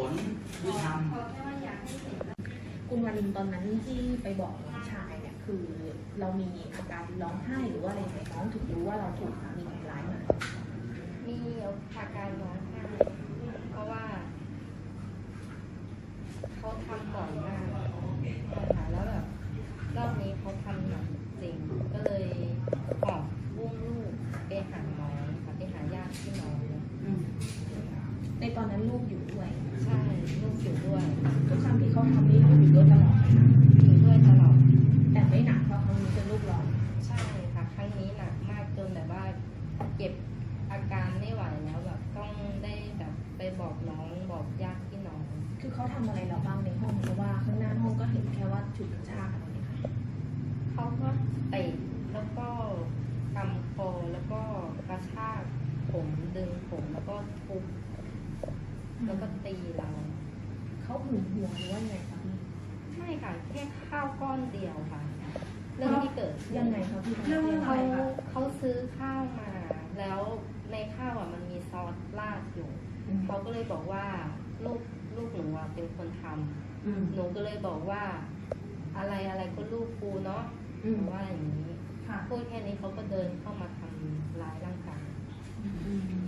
เหตุผลที่ทขอแค่ว่าอยากให้เห็นคุณวารินตอนนั้นที่ไปบอกน้องชายเนี่ยคือเรามีอาการร้องไห้หรือว่าอะไรไหมน้องถึงรู้ว่าเราถูกสามีทำร้ายมามีอาการร้องไห้เพราะว่าเขาทำบ่อยมากนะคะแล้วแบบรอบนี้เขาทำหนักจริงก็เลยหอบอุ้มลูกไปหาหมอค่ะไปหาญาติที่น้องำอืมในตอนนั้นลูกอยู่ ด้วย ใช่ลูกอยู่ด้วย ทุกครั้งที่เขาทำนี่ลูกอยู่ด้วยตลอดไหมคะอยู่ด้วยตลอด แต่ไม่หนักเพราะครั้งนี้จนลูกร้องใช่ค่ะ ครั้งนี้หนักมากจนแบบว่าเก็บอาการไม่ไหวแล้วแบบต้องได้แบบไปบอกน้องบอกญาติพี่น้อง คือเขาทำอะไรเราบ้างในห้องเพราะว่าข้างหน้าห้องก็เห็นแค่ว่าฉุดกระชากอะไรเนี่ยค่ะเขาก็เตะแล้วก็กำคอแล้วก็กระชากผมดึงผมแล้วก็ทุบ แล้วก็ตีเรา เขาหึงหวงหรือว่ายังไงคะพี่ไม่ค่ะแค่ข้าวก้อนเดียวค่ะ เรื่องที่เกิดขึ้นยังไงคะพี่เรื่องยังไงอะเขาไรคะเขาซื้อข้าวมา แล้วในข้าวอะมันมีซอสราดอยู่อืมเขาก็เลยบอกว่าลูกลูกหนูอะเป็นคนทำอืมหนูก็เลยบอกว่า อะไรอะไรก็ลูกกูเนาะอืมว่าอย่างนี้ ค่ะ พูดแค่นี้เขาก็เดินเข้ามาทำร้ายร่างกาย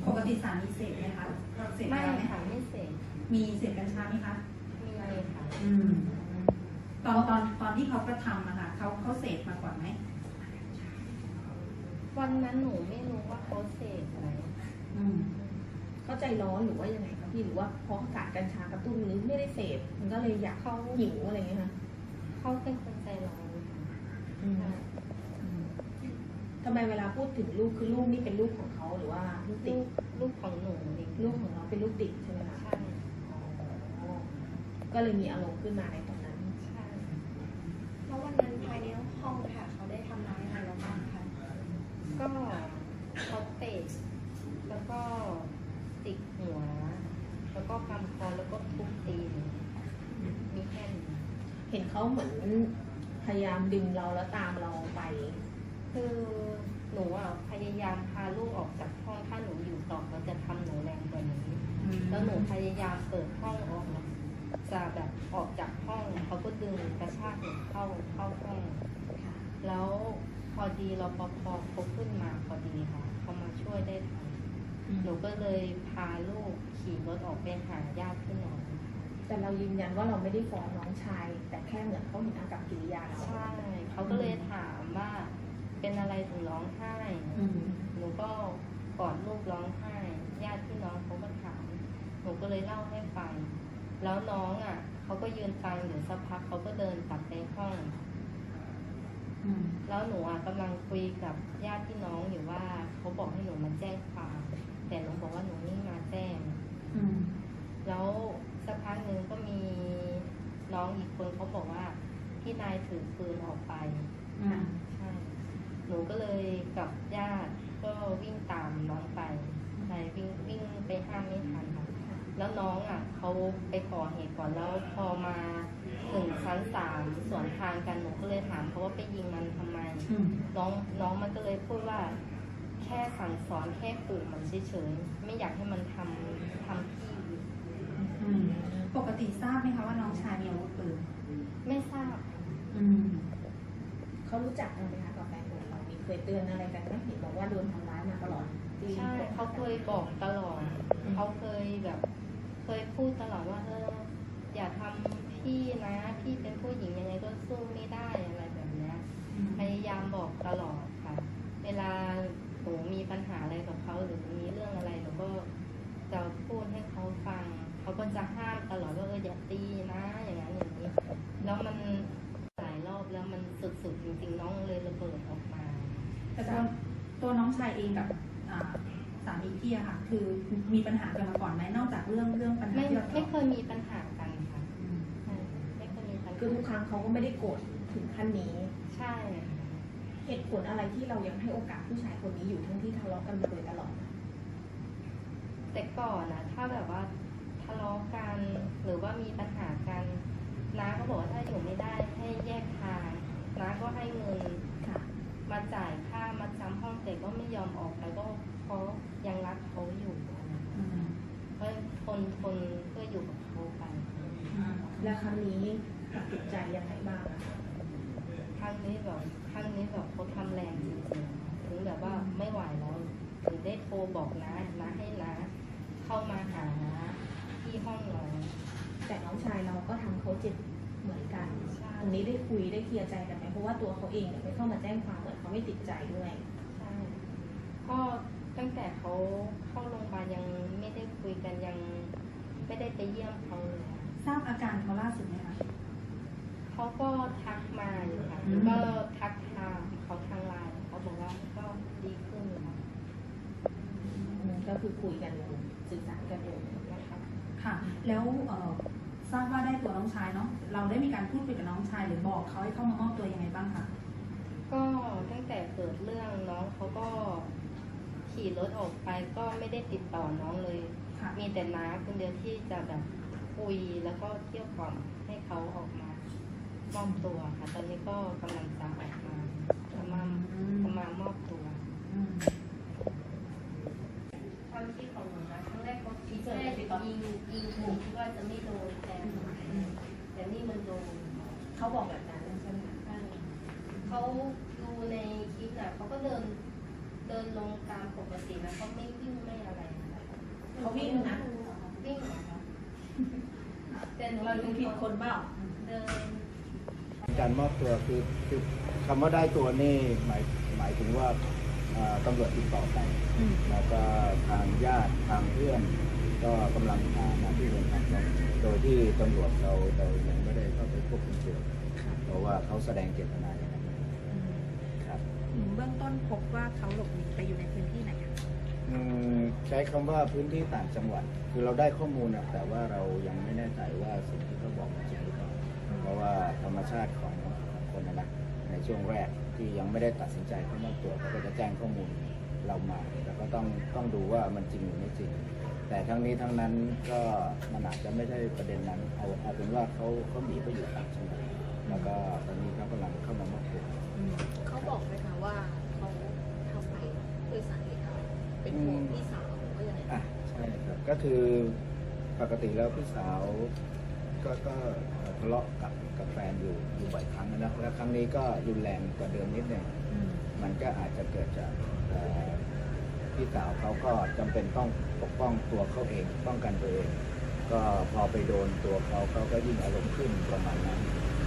ปกติสามีเสพไหมคะเสพไม่ยาไหมค่ะไม่เสพมีเสพกัญชาไหมคะมีค่ะอืม ตอนตอนตอนที่เขากระทำอะค่ะเขาเขาเสพมาก่อนไหมวันนั้นหนูไม่รู้ว่าเขาเสพอะไรอืม เขาใจร้อนหรือว่ายังไงคะพี่หรือว่าเพราะอากาศกัญชากระตุ้นหรือไม่ได้เสพมันก็เลยอยากเขาหิวอะไรอย่างเงี้ยค่ะเขาเป็นคนใจร้อนค่ะอืมใช่ ทำไมเวลาพูดถึงลูกคือลูกนี่เป็นลูกของเขาหรือว่าลูกติลูดกลูกของหนูเองลูกของเราเป็นลูกติดใช่ไหมคะใช่อ๋อก็เลยมีอารมณ์ขึ้นมาในตอนนั้น ใช่ แล้ววันนั้นภายในห้องค่ะ เขาได้ทำร้ายอะไรเราบ้างคะ ก็เขาเตะแล้วก็จิกหัว แล้วก็กำคอแล้วก็ทุบตีหนูมีแค่นี้เห็นเขาเหมือนพยายามดึงเราแล้วตามเราไป คือห นูอะพยายามพาลูกออกจากห้องถ้าหนูอยู่ต่อเขาจะทำหนูแรงกว่านี้แล้วหนูพยายามเปิดห้องออกนะจะแบบออกจากห้องเขาก็ดึงกระชากหนูเข้าเข้าห้องแล้วพอดีรปภเขาขึ้นมาพอดีค่ะเขามาช่วยได้ทันหนูก็เลยพาลูกขี่รถออกไปหาญาติพี่น้องแต่เรายืนยันว่าเราไม่ได้ฟ้องน้องชาย แต่แค่เหมือนเขาเห็นอากับกิริยาเราใช่เขาก็เลยถามว่า เป็นอะไรถึงร้องไห้อืมหนูก็กอดลูกร้องไห้ญาติพี่น้องเขาก็ถามหนูก็เลยเล่าให้ฟังแล้วน้องอะเขาก็ยืนฟังอยู่สักพักเขาก็เดินกลับไปห้องอืมแล้วหนูอะกำลังคุยกับญาติพี่น้องอยู่ว่าเขาบอกให้หนูมาแจ้งความแต่หนูบอกว่าหนูไม่มาแจ้งอืมแล้วสักพักหนึ่งก็มีน้องอีกคนเขาบอกว่าพี่นายถือปืนออกไปอืมใช่ห นูก็เลยกับญาติก็วิ่งตามน้องไปใช่วิ่งวิ่งไปห้ามไม่ทันค่ะแล้วน้องอะเขาไปก่อเหตุก่อนแล้วพอมาถึงชั้นสามสวนทางกันหนูก็เลยถามเขาว่าไปยิงมันทำไมอืมน้องน้องมันก็เลยพูดว่า แค่สั่งสอนแค่ขู่มันเฉยๆไม่อยากให้มันทำทำพี่อืมปกติทราบไหมคะว่าน้องชายมีอาวุธปืนไม่ทราบ อืมเขารู้จักกันไหมคะกับแฟนของ เรามีเคยเตือนอะไรกันไหมเห็นบอกว่าโดนทำร้ายมาตลอดที่ใช่เขาเคยบอกตลอด เขาเคยแบบ เคยพูดตลอดว่าเอออย่าทำพี่นะ พี่เป็นผู้หญิงยังไงก็สู้ไม่ได้อะไรแบบเนี้ย พยายามบอกตลอดค่ะ เวลาหนูมีปัญหาอะไรกับเขาหรือมีเรื่องอะไรหนูก็จะพูดให้เขาฟัง เขาก็จะห้ามตลอดว่าเอออย่าตีนะ อย่างนั้นอย่างนี้ แล้วมันหลายรอบแล้วมันสุดๆจริงๆน้องเลยระเบิดออกมา แต่ตัวตัว น้องชายเองกับอ่าสามีพี่อะค่ะ คือมีปัญหากันมาก่อนไหมนอกจากเรื่องเรื่องปัญหาไม่ที่เราไม่เคยมีปัญหากันค่ะอืมใช่ไม่เคยมีปัญคือหาทุกครั้งเขาก็ไม่ได้โกรธถึงขั้นนี้ ใช่ เหตุผลอะไรที่เรายังให้โอกาสผู้ชายคนนี้อยู่ทั้งที่ทะเลาะกันมาโดยตลอดแต่ก่อนนะถ้าแบบว่าทะเลาะกันหรือว่ามีปัญหากันน้าก็บอกว่าถ้าอยู่ไม่ได้ให้แยกทางน้าก็ให้เงินค่ะ มาจ่ายค่ามาจำห้องแต่ก็ไม่ยอมออกไปก็เพราะยังรักเขาอยู่อืมก็ทนทนเพื่ออยู่กับแล้วครั้งนี้ตัดสินใจยังไงบ้างอะคะครั้งนี้แบบครั้งนี้แบบเขาทำแรงจริงๆถึงแบบว่าไม่ไหวแล้วถึงได้โทรบอกนะนะให้นะเข้ามาหาที่ห้องเราแต่น้องชายเราก็ทำเขาเจ็บเหมือนกันใช่ ตรงนี้ได้คุยได้เคลียร์ใจกันไหมเพราะว่าตัวเขาเองเนี่ยไม่เข้ามาแจ้งความเหมือนเขาไม่ติดใจด้วย ใช่ก็ตั้งแต่เขาเข้าโรงพยาบาลยังไม่ได้คุยกันยังไม่ได้ไปเยี่ยมเขาเลยค่ะทราบอาการเขาล่าสุดไหมคะเขาก็ทักมาอยู่ค่ะอืม ก็ทักทางเขาทางไลน์เขาบอกว่าก็ดีขึ้นแล้วอืมก็คือคุยกันอยู่สื่อสารกันอยู่นะคะ ค่ะ แล้วเอ่อ ทราบว่าได้ตัวน้องชายเนาะเราได้มีการพูดคุยกับน้องชายหรือบอกเขาให้เข้ามามอบตัวยังไงบ้างคะก็ตั้งแต่เกิดเรื่องน้องเขาก็ขี่รถออกไปก็ไม่ได้ติดต่อน้องเลย ค่ะมีแต่น้าคนเดียวที่จะแบบคุยแล้วก็เที่ยวกล่อมให้เขาออกมามอบตัวค่ะ ตอนนี้ก็กำลังจะออกมาจะมาจะมามอบตัว อืม ความคิดของหนูนะครั้งแรกเขาคิดแค่ยิงยิงถูกคิดว่าจะไม่โดนแต่แต่ นี่มันโดนเขาบอกแบบนั้นใช่ไหมคะเขาดูในคลิปน่ะเขาก็เดินเดินลงตามปกตินะเขาไม่วิ่งไม่อะไรนะคะเขาวิ่งนะวิ่งเหรอคะแต่หนูเราดูผิดคนเปล่าเดินการมอบตัวคือคือคำว่าได้ตัวนี่หมายหมายถึงว่าเอ่อตำรวจติดต่อไปอืมแล้วก็ทางญาติทางเพื่อน ก็กำลังพามาที่โรงพักเราโดยที่ตำรวจเราเรายังไม่ได้เข้าไปควบคุมตัวเพราะว่าเขาแสดงเจตนาอย่างนั้นครับเบื้องต้นพบว่าเขาหลบหนีไปอยู่ในพื้นที่ไหนคะอืมใช้คำว่าพื้นที่ต่างจังหวัด คือเราได้ข้อมูลนะแต่ว่าเรายังไม่แน่ใจว่าสิ่งที่เขาบอกมันจริงหรือเปล่าเพราะว่าธรรมชาติของของคนนะนะในช่วงแรกที่ยังไม่ได้ตัดสินใจเข้ามอบตัวเขาก็จะแจ้งข้อมูลเรามาแล้วก็ต้องต้องดูว่ามันจริงหรือไม่จริง แต่ทั้งนี้ทั้งนั้นก็มันอาจจะไม่ใช่ประเด็นนั้นเอาเอาเป็นว่าเขาเขาหนีไปอยู่ต่างจังหวัดแล้วก็ตอนนี้เขากำลังเข้ามามอบตัวเขาบอกไหมคะว่าเขาทำไปด้วยสาเหตุอะไรเป็นห่วงพี่สาวหรือว่ายังไงอะใช่ครับก็คือปกติแล้วพี่สาวก็ก็ทะเลาะกับกับแฟนอยู่อยู่บ่อยครั้งนะแล้วครั้งนี้ก็รุนแรงกว่าเดิมนิดหนึงมันก็อาจจะเกิดจากเอ่อ พี่สาวเขาก็จำเป็นต้องปกป้องตัวเขาเองป้องกันตัวเอง ก็พอไปโดนตัวเขาเขาก็ยิ่งอารมณ์ขึ้นประมาณนั้น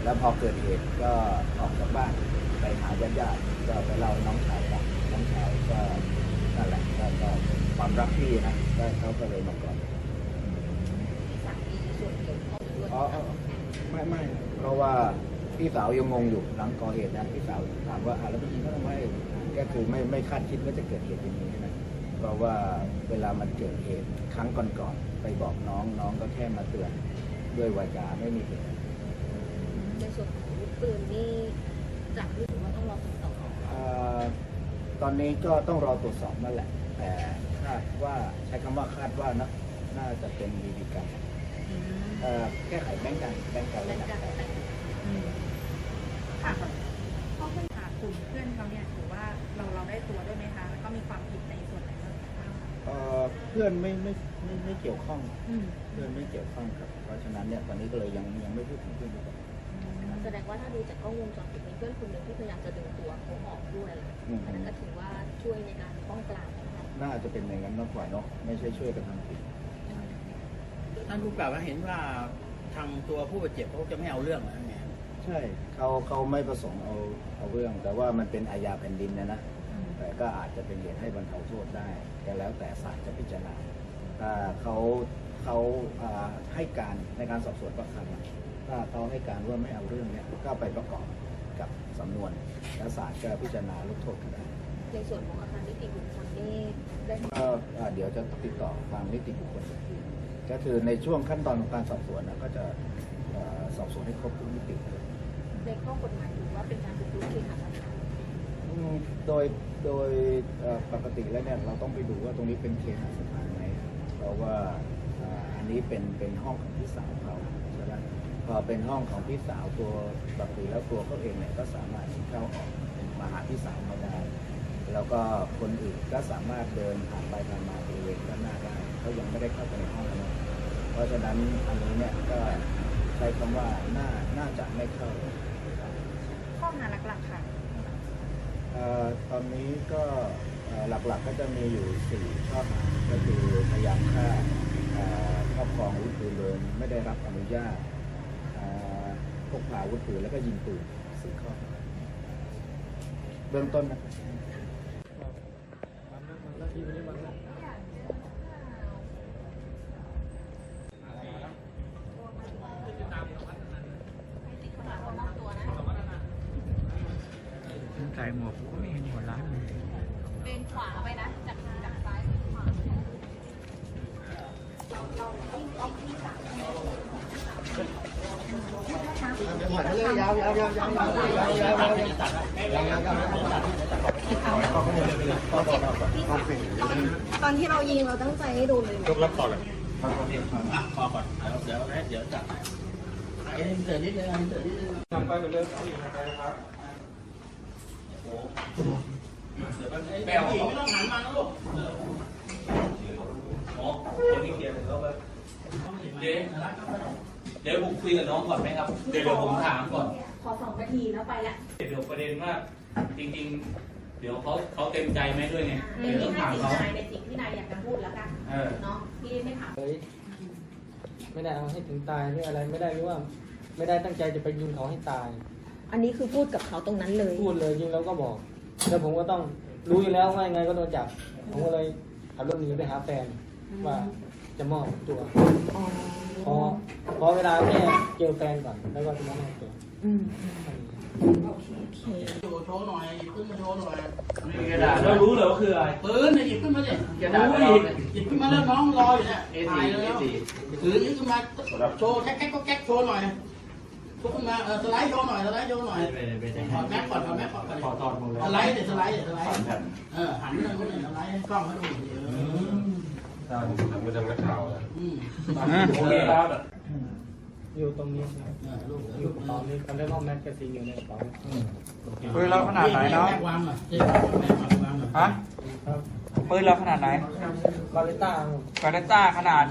แล้วพอเกิดเหตุก็ออกจากบ้านไปหาญาติญาติๆก็ไปเล่าให้น้องชายฟังน้องชายก็นั่นแหละก็ก็ความรักพี่นะก็เขาก็เลยมาก่อนพี่สาวมีส่วนเกี่ยวข้องด้วยอ๋ออ๋อไม่ไม่เพราะว่าพี่สาวยังงงอยู่หลังก่อเหตุนะพี่สาวถามว่าอะแล้วไปยิงเขาทำไมก็คือไม่ไม่คาดคิดว่าจะเกิดเหตุอย่างนี้นะ เพราะว่าเวลามันเกิดเหตุครั้งก่อนๆไปบอกน้องน้องก็แค่มาเตือนด้วยวาจาไม่มีเหตุในส่วนของอาวุธปืนนี่จากที่ถือว่าต้องรอคำตอบเอ่อตอนนี้ก็ต้องรอตรวจสอบนั่นแหละ แต่คาดว่าใช้คำว่าคาดว่านะน่าจะเป็นบีบีกันเอ่อแก้ไขแบงก์กันแบงก์กันและเลยนะการแต่งค่ะข้อปัญหากลุ่มเพื่อนเขาเนี่ยถือว่าเราเราได้ตัวด้วยไหมคะแล้วก็มีความผิดใน เอ่อเพื่อนไม่ไม่ไม่ไม่เกี่ยวข้อง อืมเพื่อนไม่เกี่ยวข้องครับ เพราะฉะนั้นเนี่ยตอนนี้ก็เลยยังยังไม่พูดถึงเพื่อนดีกว่าแสดงว่าถ้าดูจากกล้องวงจรปิดมีเพื่อนคนหนึ่งที่พยายามจะดึงตัวเขาออกด้วยอืมอันนั้นก็ถือว่าช่วยในการป้องกันนะคะน่าจะเป็นอย่างนั้นมากกว่าเนาะไม่ใช่ช่วยกันทำผิด ท่านผู้กล่าวว่าเห็นว่าทางตัวผู้บาดเจ็บเขาจะไม่เอาเรื่องนะไงใช่เขาเขาไม่ประสงค์เอาเอาเรื่อง แต่ว่ามันเป็นอาญาแผ่นดินนะนะแต่ ก็อาจจะเป็นเหตุให้บรรเทาโทษได้ก็แล้วแต่ศาลจะพิจารณาถ้าเขาเขาอ่าให้การในการสอบสวนประคำอะถ้าเขาให้การว่าไม่เอาเรื่องเนี้ยก็ไปประกอบกับสำนวนแล้วศาลก็พิจารณาลดโทษก็ได้ในส่วนของอาคารนิติบุคคลนี่ได้ก็อ่าเดี๋ยวจะติดต่อทางนิติบุคคลอีกทีก็คือในช่วงขั้นตอนของการสอบสวนนะก็จะเอ่อสอบสวนให้ครบทุกมิติเลยในข้อกฎหมายถือว่าเป็นการบุกรุกเคหสถานอืม โดยโดยปกติแล้วเนี่ยเราต้องไปดูว่าตรงนี้เป็นเคหสถานไหมเพราะว่าอันนี้เป็นเป็นห้องของพี่สาวเขาใช่ไหมพอเป็นห้องของพี่สาวตัวปกติแล้วตัวเขาเองเนี่ยก็สามารถเข้าออกมาหาพี่สาวเขาได้ แล้วก็คนอื่นก็สามารถเดินผ่านไปผ่านมาบริเวณด้านหน้าได้เขายังไม่ได้เข้าไปในห้องนะเพราะฉะนั้นอันนี้เนี่ยก็ใช้คำว่าน่าน่าจะไม่เข้าข้อหาหลักๆค่ะ ตอนนี้ก็หลักๆก็จะมีอยู่สี่ข้อหาก็คือพยายามฆ่าครอบครองอาวุธปืนโดยไม่ได้รับอนุญาตพกพาอาวุธปืนแล้วก็ยิงปืนสี่ข้อหาเบื้องต้นนะครับ ใส่หมวกก็ไม่เห็นหัวร้านเลย เป็นขวาไปนะจากจากซ้ายไปขวา ตอนที่เรายิงเราตั้งใจให้ดูเลยยกรับต่อเลยพอก่อนเดี๋ยวเดี๋ยวจัดไอ้เดี๋ยวนิดนึงไอ้เดี๋ยวนิดนึงทำไปเหมือนเดิมนะครับแมวไม่ต้องหันมานะลูกอ๋อเดี๋ยวพี่เคลียร์ถึงแล้วไปเดี๋ยวเดี๋ยวผมคุยกับน้องก่อนไหมครับ เดี๋ยวผมถามก่อน อสองนาทีแล้วไปละ เดี๋ยวประเด็นว่าจริงๆ เดี๋ยวเขาเขาเต็มใจไหมด้วยไงในเดี๋ยวต้องที่ถามสิ่งเขานายในสิ่งที่นายอยากจะพูดแล้วกันเออเนาะพี่ไม่ถาม เฮ้ยไม่ได้เอาให้ถึงตายหรืออะไรไม่ได้หรือว่า ไม่ได้ตั้งใจจะไปยิงเขาให้ตาย อันนี้คือพูดกับเขาตรงนั้นเลย พูดเลยยิงแล้วก็บอก แล้วผมก็ต้องรู้อยู่แล้วว่ายังไงก็โดนจับ ผมก็เลยขับรถหนีไปหาแฟนว่าจะมอบตัว อ๋อพอพอเวลาแค่เจอแฟนก่อนแล้วก็จะมามอบตัว อืมโชว์โชว์หน่อยหยิบขึ้นมาโชว์หน่อยกระดาษแล้วรู้เลยว่าคืออะไรปืนเนี่ยหยิบขึ้นมาดิกระดาษรู้เราดิหยิบขึ้นมาแล้วน้องรออยู่เนี่ยเอถ่ายแล้วถือนี้ขึ้นมาโชว์แก๊กแก๊กก็แก๊กโชว์หน่อยลุกขึ้นมาเออสไลด์โชว์หน่อยสไลด์โชว์หน่อยถอดแม็กก่อนถอดแม็กก่อนถอดถอดหมดเลยสไลด์เดี๋ยวสไลด์เดี๋ยวสไลด์เออหันเลยสไลด์ให้กล้องเขาดูเอออืมโอเคครับ อยู่ตรงนี้ครับเออลูกอยู่ตอนนี้ตอนแรกก็แมกกาซีนอยู่ในกระเป๋าปืนเราขนาดไหนเนาะแม็กวางหน่อยเจ๊แม็กวางหน่อยฮะครับปืนเราขนาดไหนบาริต้าครับกาเนต้าขนาด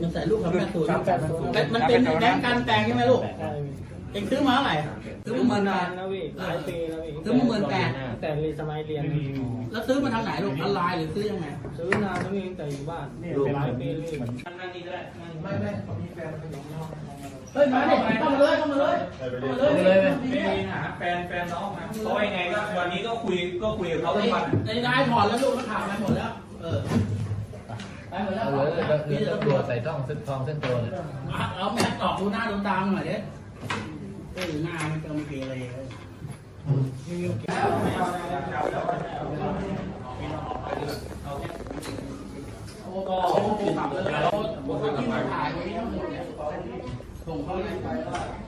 มันใส่ลูกกับแม่ตูนครับแบบศูนย์ครับมันเป็นแบงค์การแปลงใช่ไหมลูกใช่ เองซื้อมาเท่าไหร่ซื้อซื้อมามาเมื่อนานานแล้วพี่หลายปีแล้วพี่ซื้อมาหมื่นแปดตั้งแต่เรียนสมัยเรียนแล้วซื้อมาทางไหนลูกออนไลน์หรือซื้อยังไงซื้อนานแล้วพี่ตั้งแต่อยู่บ้านหลายปีเลยนั่งนี่ก็ได้นั่งไม่ไม่มีแฟนเฮ้ยมาดิเข้ามาเลยเข้ามาเลยเข้ามาเลยไม่มีหาแฟนแฟนน้องมาเพราะว่ายังไงก็วันนี้ก็คุยก็คุยกับเขาทุกวันในนายถอดแล้วลูกนักข่าวไปหมดแล้ว เออไปหมดแล้วพี่จะตำรวจใส่ต้องเส้นทองเส้นตัวเลยเอาแมสออกดูหน้าดูตามหน่อยดิ เอ้ยหน้ามันก็ไม่เกเรเลยโอ้ก็ขับเลยแล้วที่มาถ่ายว้ทั้งหมดเนี่ยส่งเขาไป